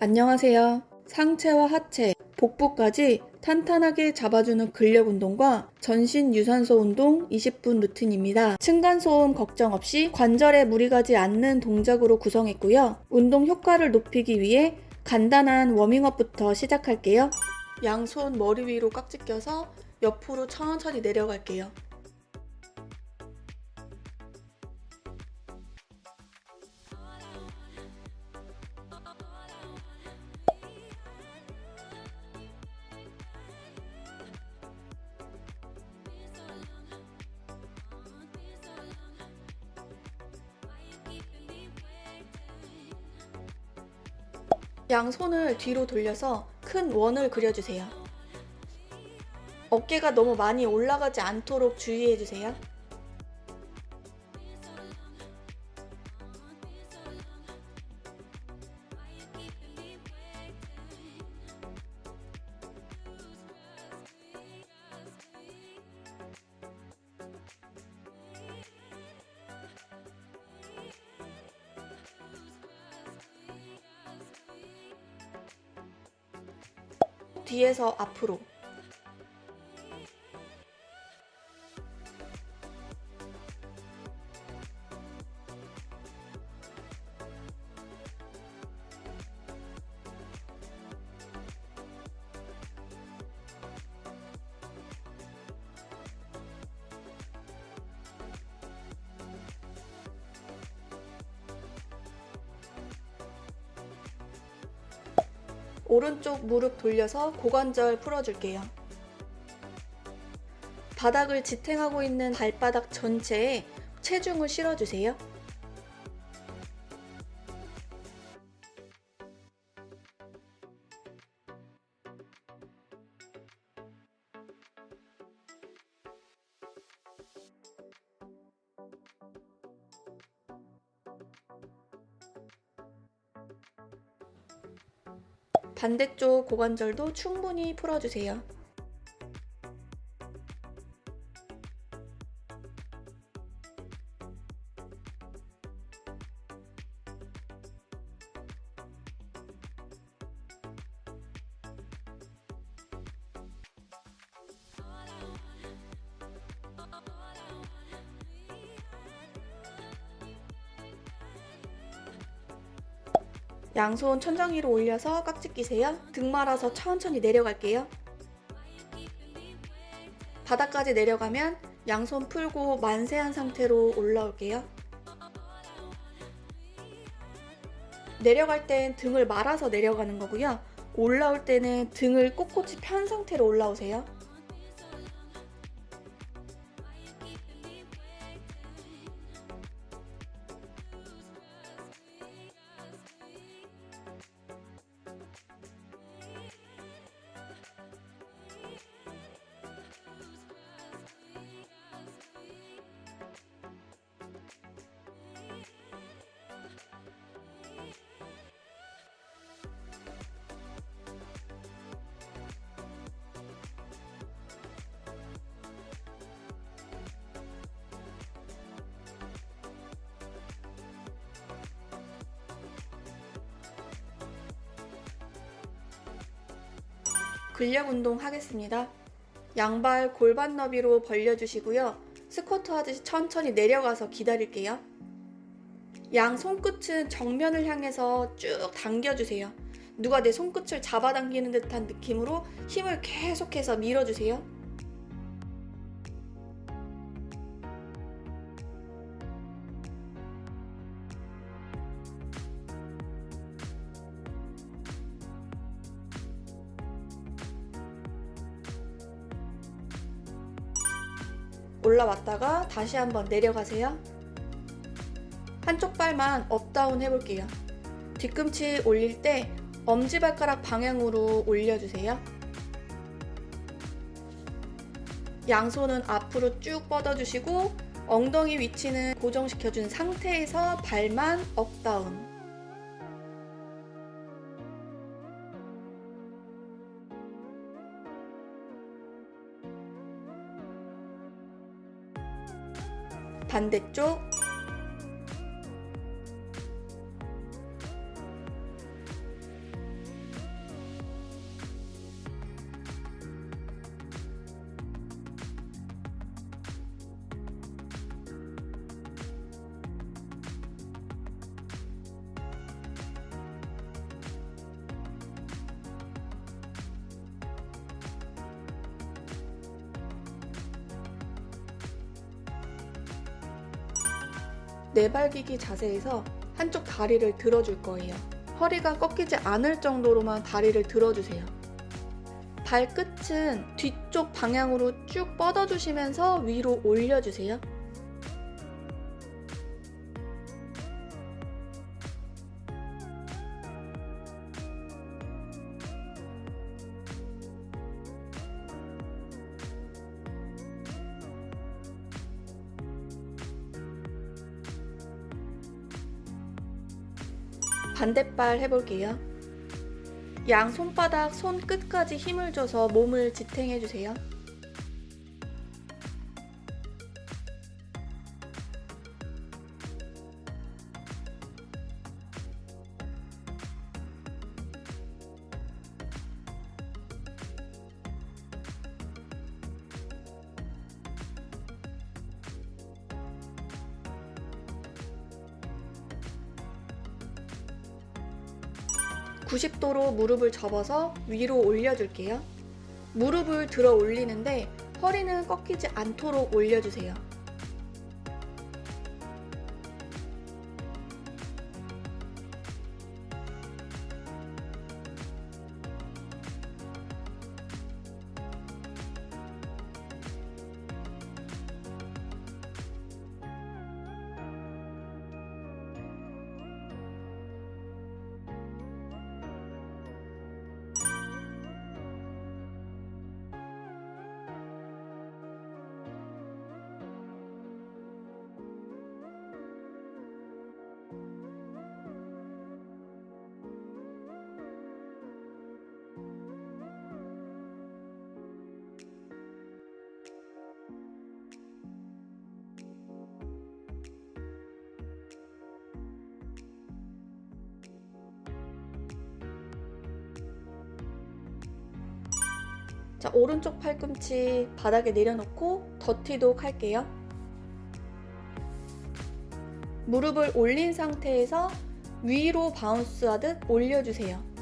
안녕하세요. 상체와 하체, 복부까지 탄탄하게 잡아주는 근력 운동과 전신 유산소 운동 20분 루틴입니다. 층간소음 걱정 없이 관절에 무리 가지 않는 동작으로 구성했고요. 운동 효과를 높이기 위해 간단한 워밍업부터 시작할게요. 양손 머리 위로 깍지 껴서 옆으로 천천히 내려갈게요. 양손을 뒤로 돌려서 큰 원을 그려주세요. 어깨가 너무 많이 올라가지 않도록 주의해주세요. 앞으로 오른쪽 무릎 돌려서 고관절 풀어줄게요. 바닥을 지탱하고 있는 발바닥 전체에 체중을 실어주세요. 반대쪽 고관절도 충분히 풀어주세요. 양손 천장 위로 올려서 깍지 끼세요. 등 말아서 천천히 내려갈게요. 바닥까지 내려가면 양손 풀고 만세한 상태로 올라올게요. 내려갈 땐 등을 말아서 내려가는 거고요. 올라올 때는 등을 꼿꼿이 편 상태로 올라오세요. 근력 운동 하겠습니다. 양발 골반 너비로 벌려주시고요. 스쿼트 하듯이 천천히 내려가서 기다릴게요. 양 손끝은 정면을 향해서 쭉 당겨주세요. 누가 내 손끝을 잡아당기는 듯한 느낌으로 힘을 계속해서 밀어주세요. 올라왔다가 다시 한번 내려가세요. 한쪽 발만 업다운 해볼게요. 뒤꿈치 올릴 때 엄지발가락 방향으로 올려주세요. 양손은 앞으로 쭉 뻗어주시고 엉덩이 위치는 고정시켜준 상태에서 발만 업다운. 반대쪽 내발기기 자세에서 한쪽 다리를 들어줄 거예요. 허리가 꺾이지 않을 정도로만 다리를 들어주세요. 발끝은 뒤쪽 방향으로 쭉 뻗어주시면서 위로 올려주세요. 반대발 해볼게요. 양 손바닥 손 끝까지 힘을 줘서 몸을 지탱해 주세요. (90도로) 무릎을 접어서 위로 올려줄게요. 무릎을 들어 올리는데 허리는 꺾이지 않도록 올려주세요. 자, 오른쪽 팔꿈치 바닥에 내려놓고 더티독 할게요. 무릎을 올린 상태에서 위로 바운스 하듯 올려주세요.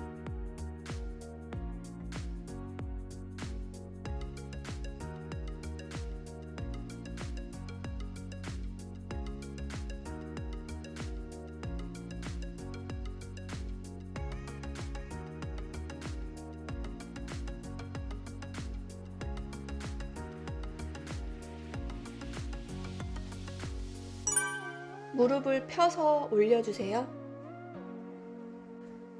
무릎을 펴서 올려주세요.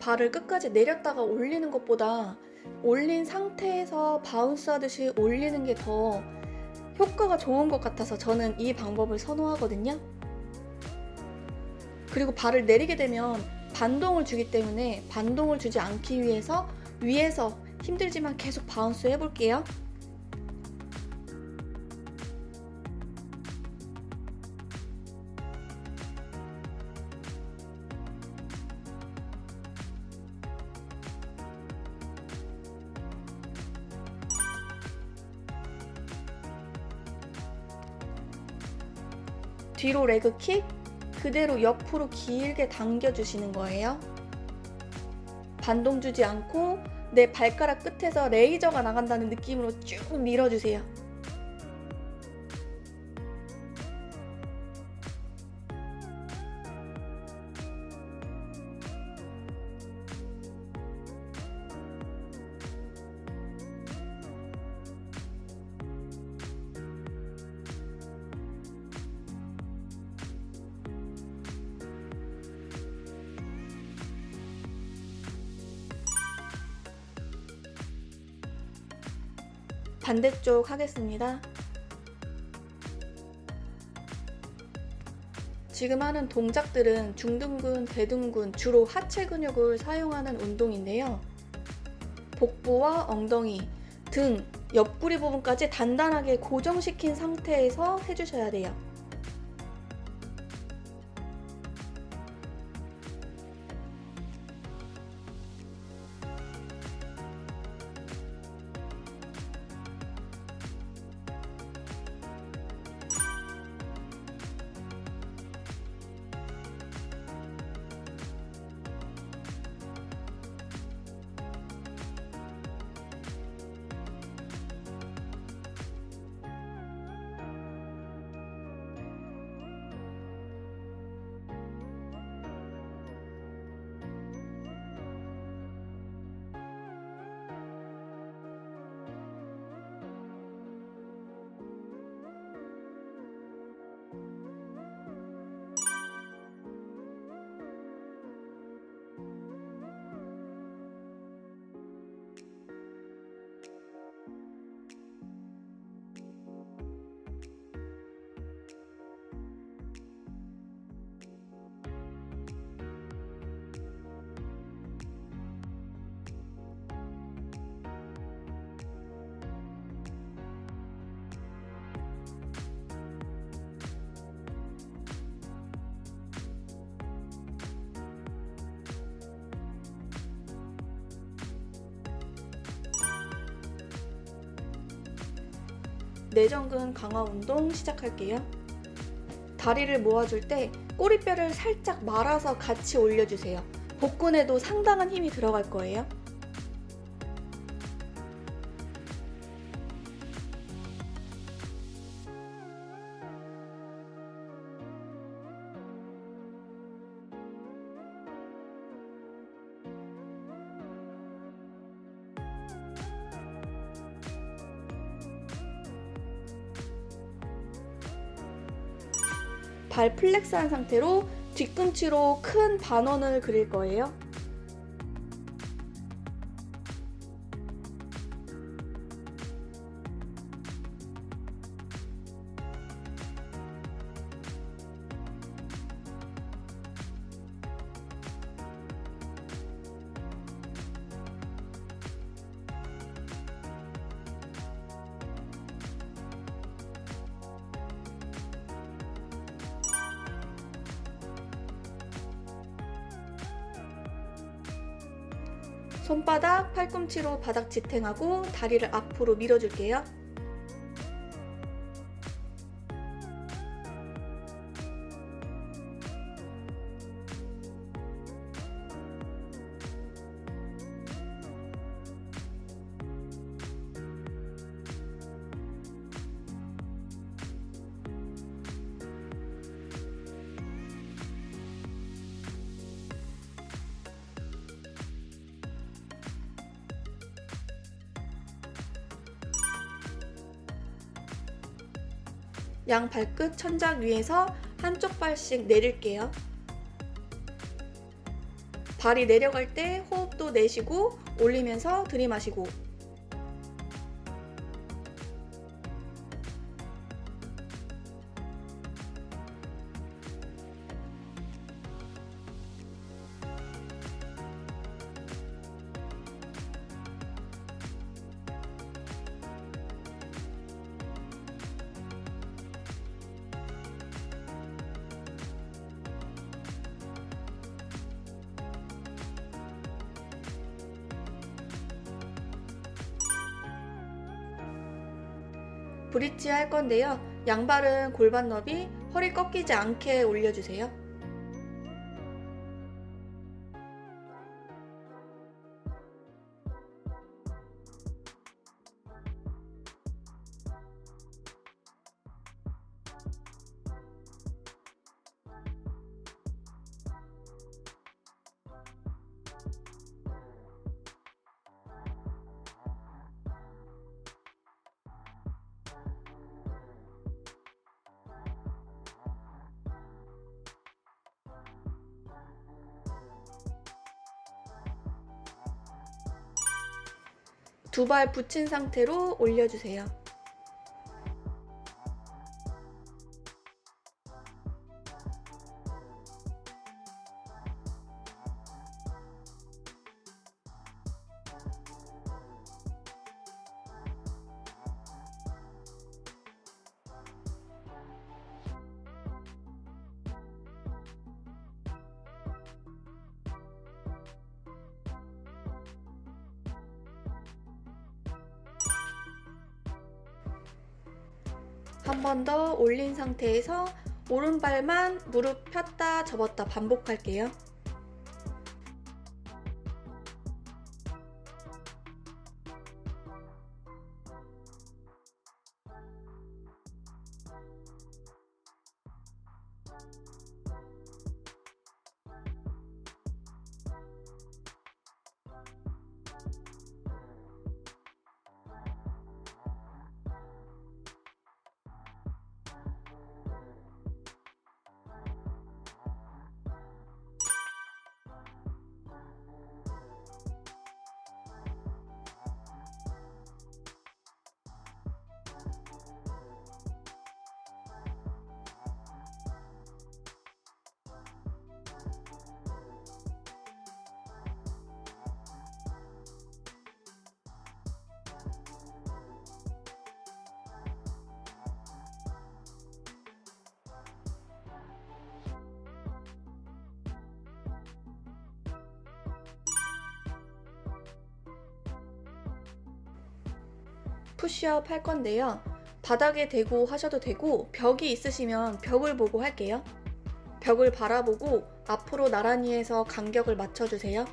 발을 끝까지 내렸다가 올리는 것보다 올린 상태에서 바운스 하듯이 올리는 게 더 효과가 좋은 것 같아서 저는 이 방법을 선호하거든요. 그리고 발을 내리게 되면 반동을 주기 때문에 반동을 주지 않기 위해서 위에서 힘들지만 계속 바운스 해볼게요. 뒤로 레그 킥, 그대로 옆으로 길게 당겨주시는 거예요. 반동 주지 않고 내 발가락 끝에서 레이저가 나간다는 느낌으로 쭉 밀어주세요. 반대쪽 하겠습니다. 지금 하는 동작들은 중둔근, 대둔근, 주로 하체 근육을 사용하는 운동인데요. 복부와 엉덩이, 등, 옆구리 부분까지 단단하게 고정시킨 상태에서 해주셔야 돼요. 내전근 강화 운동 시작할게요. 다리를 모아줄 때 꼬리뼈를 살짝 말아서 같이 올려주세요. 복근에도 상당한 힘이 들어갈 거예요. 발 플렉스한 상태로 뒤꿈치로 큰 반원을 그릴 거예요. 손바닥, 팔꿈치로 바닥 지탱하고 다리를 앞으로 밀어줄게요. 양 발끝 천장 위에서 한쪽 발씩 내릴게요. 발이 내려갈 때 호흡도 내쉬고 올리면서 들이마시고 브릿지 할 건데요. 양발은 골반 너비, 허리 꺾이지 않게 올려주세요. 두 발 붙인 상태로 올려주세요. 한 번 더 올린 상태에서 오른발만 무릎 폈다 접었다 반복할게요. 푸시업 할 건데요. 바닥에 대고 하셔도 되고 벽이 있으시면 벽을 보고 할게요. 벽을 바라보고 앞으로 나란히 해서 간격을 맞춰주세요.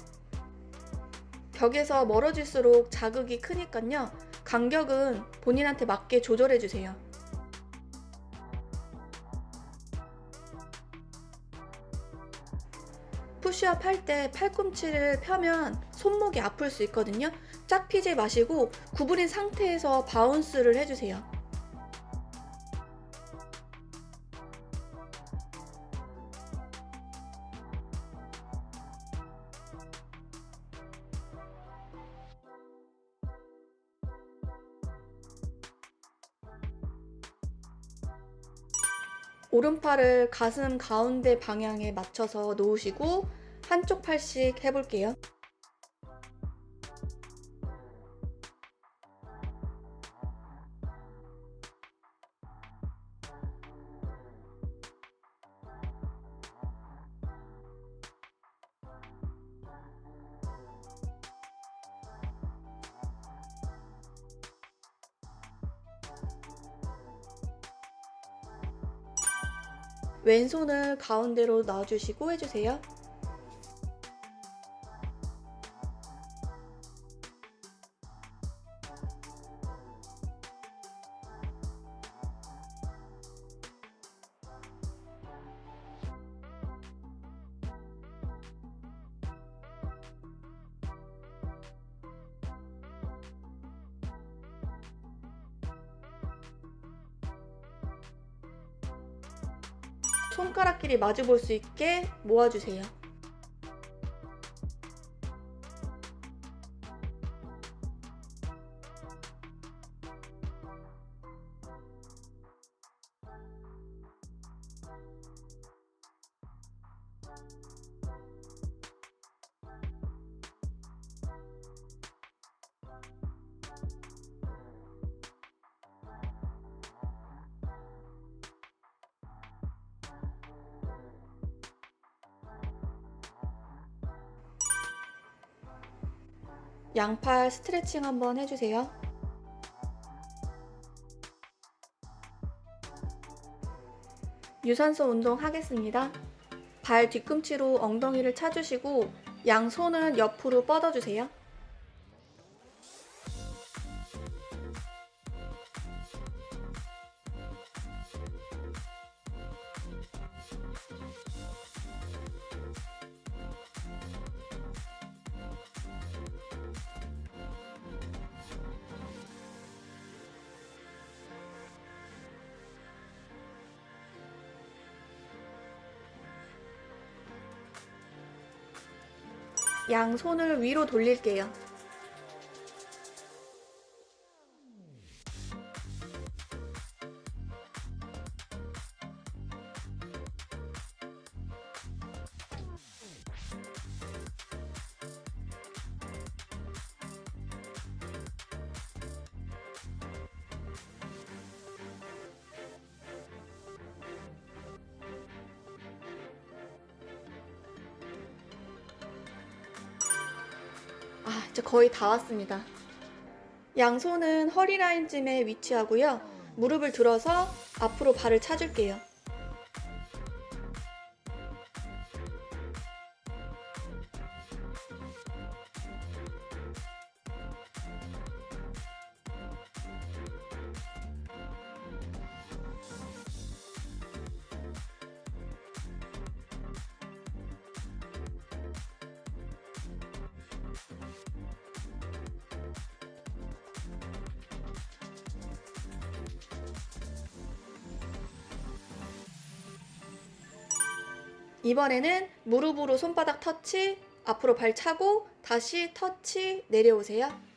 벽에서 멀어질수록 자극이 크니까요. 간격은 본인한테 맞게 조절해주세요. 푸시업 할 때 팔꿈치를 펴면 손목이 아플 수 있거든요. 짝 피지 마시고 구부린 상태에서 바운스를 해주세요. 오른팔을 가슴 가운데 방향에 맞춰서 놓으시고 한쪽 팔씩 해볼게요. 왼손을 가운데로 놔주시고 해주세요. 손가락끼리 마주 볼 수 있게 모아주세요. 양팔 스트레칭 한번 해주세요. 유산소 운동 하겠습니다. 발 뒤꿈치로 엉덩이를 차주시고 양손은 옆으로 뻗어주세요. 양손을 위로 돌릴게요. 이제 거의 다 왔습니다. 양손은 허리 라인쯤에 위치하고요. 무릎을 들어서 앞으로 발을 차줄게요. 이번에는 무릎으로 손바닥 터치, 앞으로 발 차고 다시 터치 내려오세요.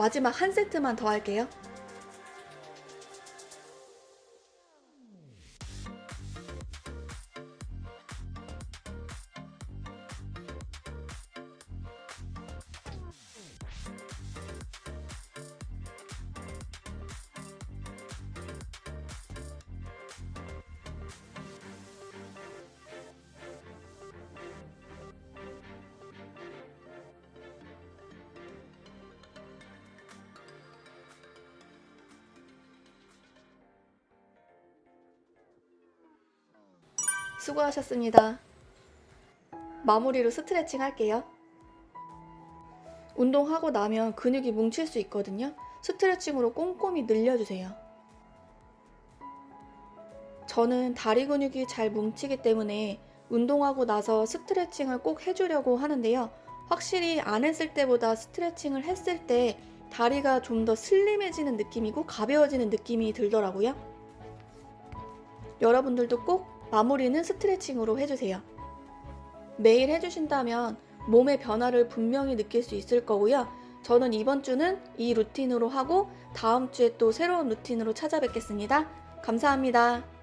마지막 한 세트만 더 할게요. 수고하셨습니다. 마무리로 스트레칭 할게요. 운동하고 나면 근육이 뭉칠 수 있거든요. 스트레칭으로 꼼꼼히 늘려주세요. 저는 다리 근육이 잘 뭉치기 때문에 운동하고 나서 스트레칭을 꼭 해주려고 하는데요. 확실히 안 했을 때보다 스트레칭을 했을 때 다리가 좀 더 슬림해지는 느낌이고 가벼워지는 느낌이 들더라고요. 여러분들도 꼭 마무리는 스트레칭으로 해주세요. 매일 해주신다면 몸의 변화를 분명히 느낄 수 있을 거고요. 저는 이번 주는 이 루틴으로 하고 다음 주에 또 새로운 루틴으로 찾아뵙겠습니다. 감사합니다.